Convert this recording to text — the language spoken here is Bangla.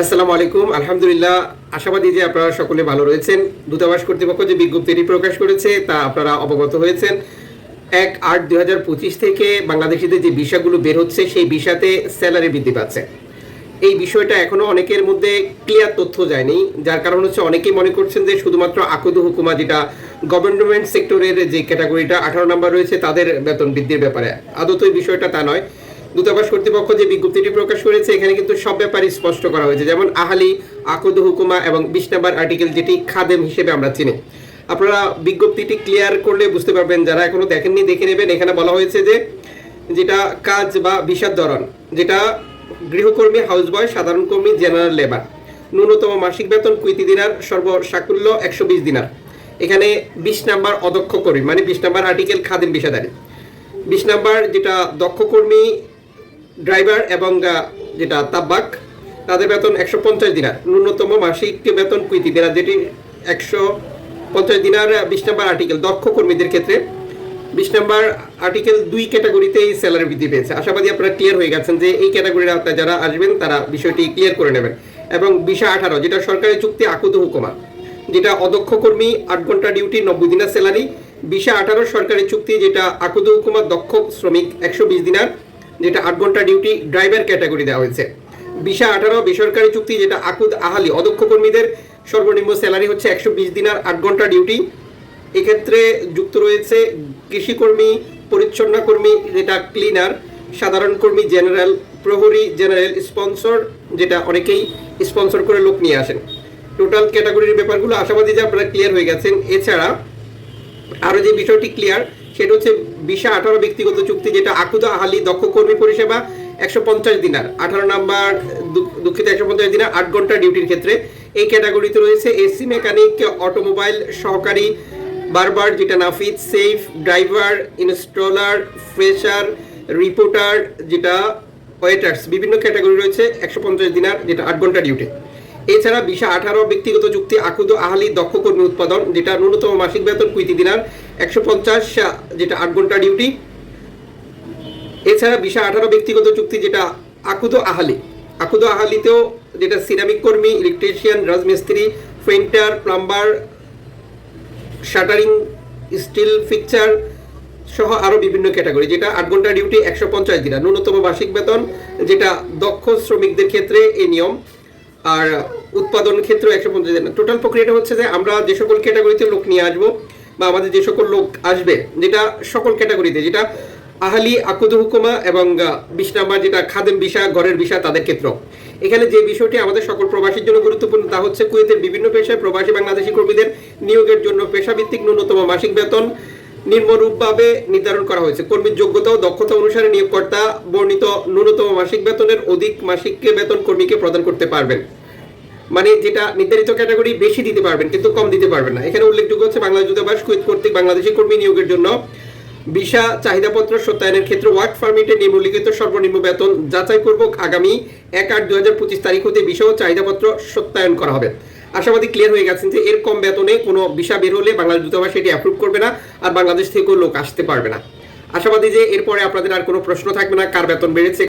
আসসালামু আলাইকুম। আলহামদুলিল্লাহ, আশাবাদী যে আপনারা সকলে ভালো রয়েছেন। দূতাবাস কর্তৃপক্ষ যে বিজ্ঞপ্তিটি প্রকাশ করেছে, তা আপনারা অবগত হয়েছেন। এক আট দুই হাজার পঁচিশ থেকে বাংলাদেশিদের যে বিষয়গুলো বের হচ্ছে, সেই বিষয়তে স্যালারি বৃদ্ধি পাচ্ছে। এই বিষয়টা এখনও অনেকের মধ্যে ক্লিয়ার তথ্য যায়নি। যার কারণ হচ্ছে অনেকেই মনে করছেন যে শুধুমাত্র আকুদু হুকুমা যেটা গভর্নমেন্ট সেক্টরের যে ক্যাটাগরিটা আঠারো নাম্বার রয়েছে, তাদের বেতন বৃদ্ধির ব্যাপারে। আদত এই বিষয়টা তা নয়। দূতাবাস কর্তৃপক্ষ যে বিজ্ঞপ্তিটি প্রকাশ করেছে, এখানে কিন্তু সব ব্যাপারই স্পষ্ট করা হয়েছে। যেমন আহালি, আকুদু হুকুমা এবং বিশ নাম্বার আর্টিকেল যেটি খাদেম হিসেবে আমরা চিনি। আপনারা বিজ্ঞপ্তিটি ক্লিয়ার করলে বুঝতে পারবেন, যারা এখনও দেখেননি, দেখে নেবেন। এখানে বলা হয়েছে যে, যেটা কাজ বা বিষাদ ধরন, যেটা গৃহকর্মী হাউস বয় সাধারণ কর্মী জেনারেল লেবার ন্যূনতম মাসিক বেতন কুইতি দিনার, সর্বসাকুল্য একশো বিশ দিনার। এখানে বিশ নাম্বার অদক্ষ কর্মী মানে বিশ নাম্বার আর্টিকেল খাদেম বিষাদারি। বিশ নাম্বার যেটা দক্ষ কর্মী ড্রাইভার এবং যেটা তাব্বাক, তাদের বেতন একশো পঞ্চাশ দিনার। ন্যূনতম মাসিক বেতন কুইতি দিনার যেটি একশো পঞ্চাশ দিনার বিশ নম্বর আর্টিকেল, দক্ষ কর্মীদের ক্ষেত্রে। বিশ নম্বর আর্টিকেল দুই ক্যাটাগরিতে এই স্যালারি বৃদ্ধি পেয়েছে। আশাবাদী আপনারা ক্লিয়ার হয়ে গেছেন যে এই ক্যাটাগরির আওতায় যারা আসবেন, তারা বিষয়টি ক্লিয়ার করে নেবেন। এবং বিশা আঠারো, যেটা সরকারি চুক্তি আকুত হুকুমা, যেটা অদক্ষ কর্মী, আট ঘণ্টা ডিউটি, নব্বই দিনার স্যালারি। বিশা আঠারো, সরকারি চুক্তি যেটা আকুদ হুকুমা, দক্ষ শ্রমিক একশো বিশ দিনার। যেটা আট ঘণ্টা ডিউটি ড্রাইভার ক্যাটাগরি দেওয়া হয়েছে। বিশা আঠারো, বেসরকারি চুক্তি যেটা আকুদ আহালি, অদক্ষ কর্মীদের সর্বনিম্ন স্যালারি হচ্ছে একশো বিশ দিনার আট ঘণ্টা ডিউটি এক্ষেত্রে যুক্ত রয়েছে কৃষিকর্মী পরিচ্ছন্ন কর্মী, যেটা ক্লিনার সাধারণ কর্মী জেনারেল প্রহরী জেনারেল স্পন্সর যেটা অনেকেই স্পন্সর করে লোক নিয়ে আসেন। টোটাল ক্যাটাগরির ব্যাপারগুলো আশাবাদী যে আপনারা ক্লিয়ার হয়ে গেছেন। এছাড়া আরও যে বিষয়টি ক্লিয়ার সেটা হচ্ছে বিশা আঠারো ব্যক্তিগত চুক্তি, যেটা আকুদা আহালি দক্ষ কর্মী পরিষেবা, একশো পঞ্চাশ দিনার। আঠারো নাম্বার দুঃখিত, একশো পঞ্চাশ দিনার আট ঘণ্টা ডিউটির ক্ষেত্রে। এই ক্যাটাগরিতে রয়েছে এসি মেকানিক, অটোমোবাইল, সহকারী, বারবার, যেটা Nafid, chef, driver, installer, fresher, reporter, যেটা ওয়েটার্স। বিভিন্ন ক্যাটাগরি রয়েছে, একশো পঞ্চাশ দিনার, যেটা আট ঘণ্টা ডিউটি। এছাড়া বিশা আঠারো, ব্যক্তিগত চুক্তি আকুদ আহালি, দক্ষ কর্মী উৎপাদন, যেটা ন্যূনতম মাসিক বেতন কুইতি দিনার একশো পঞ্চাশ যেটা আট ঘণ্টা ডিউটি। এছাড়া বিশা আঠারো, ব্যক্তিগত চুক্তি, যেটা আকুদ আহালি। আকুদ আহালিতেও যেটা সিরামিক কর্মী, ইলেকট্রিশিয়ান, রাজমিস্ত্রি painter plumber, shuttering, steel fixture সহ আরও বিভিন্ন ক্যাটাগরি, যেটা আট ঘণ্টা ডিউটি একশো পঞ্চাশ দিনা ন্যূনতম মাসিক বেতন, যেটা দক্ষ শ্রমিকদের ক্ষেত্রে এই নিয়ম। আর উৎপাদন ক্ষেত্রে একশো পঞ্চাশ দিন। টোটাল প্রক্রিয়াটা হচ্ছে যে আমরা যে সকল ক্যাটাগরিতে লোক নিয়ে আসব বা আমাদের যে সকল লোক আসবে, যেটা সকল ক্যাটাগরিতে যেটা আহালি, আকুদ হুকুমা এবং বিশ যেটা খাদেম বিষা ঘরের বিষা তাদের ক্ষেত্র। এখানে যে বিষয়টি আমাদের সকল প্রবাসীর জন্য গুরুত্বপূর্ণ তা হচ্ছে কুয়েতের বিভিন্ন পেশায় প্রবাসী বাংলাদেশি কর্মীদের নিয়োগের জন্য পেশাভিত্তিক ন্যূনতম মাসিক বেতন নিম্নরূপভাবে নির্ধারণ করা হয়েছে। কর্মীর যোগ্যতা ও দক্ষতা অনুসারে নিয়োগকর্তা বর্ণিত ন্যূনতম মাসিক বেতনের অধিক মাসিক বেতন কর্মীকে প্রদান করতে পারবেন। মানে যেটা নির্ধারিত ক্যাটাগরি বেশি দিতে পারবেন, কিন্তু কম দিতে পারবেন না। এখানে উল্লেখযোগ্য হচ্ছে বাংলাদেশ দূতাবাস, কুয়েত কর্তৃক বাংলাদেশি কর্মী নিয়োগের জন্য ভিসা, চাহিদাপত্র সত্যায়নের ক্ষেত্রে ওয়ার্ক পারমিটে নিম্নলিখিত সর্বনিম্ন বেতন যাচাই পূর্বক আগামী এক আট পঁচিশ তারিখ হতে ভিসা ও চাহিদাপত্র সত্যায়ন করা হবে। আশাবাদী ক্লিয়ার হয়ে গেছেন যে এর কম বেতনে কোনো ভিসা বের হলে বাংলাদেশ দূতাবাস সেটি অ্যাপ্রুভ করবে না আর বাংলাদেশ থেকেও লোক আসতে পারবে না। আশাবাদী যে এরপরে আপনাদের আর কোনো প্রশ্ন থাকবে না, কার বেতন বেড়েছে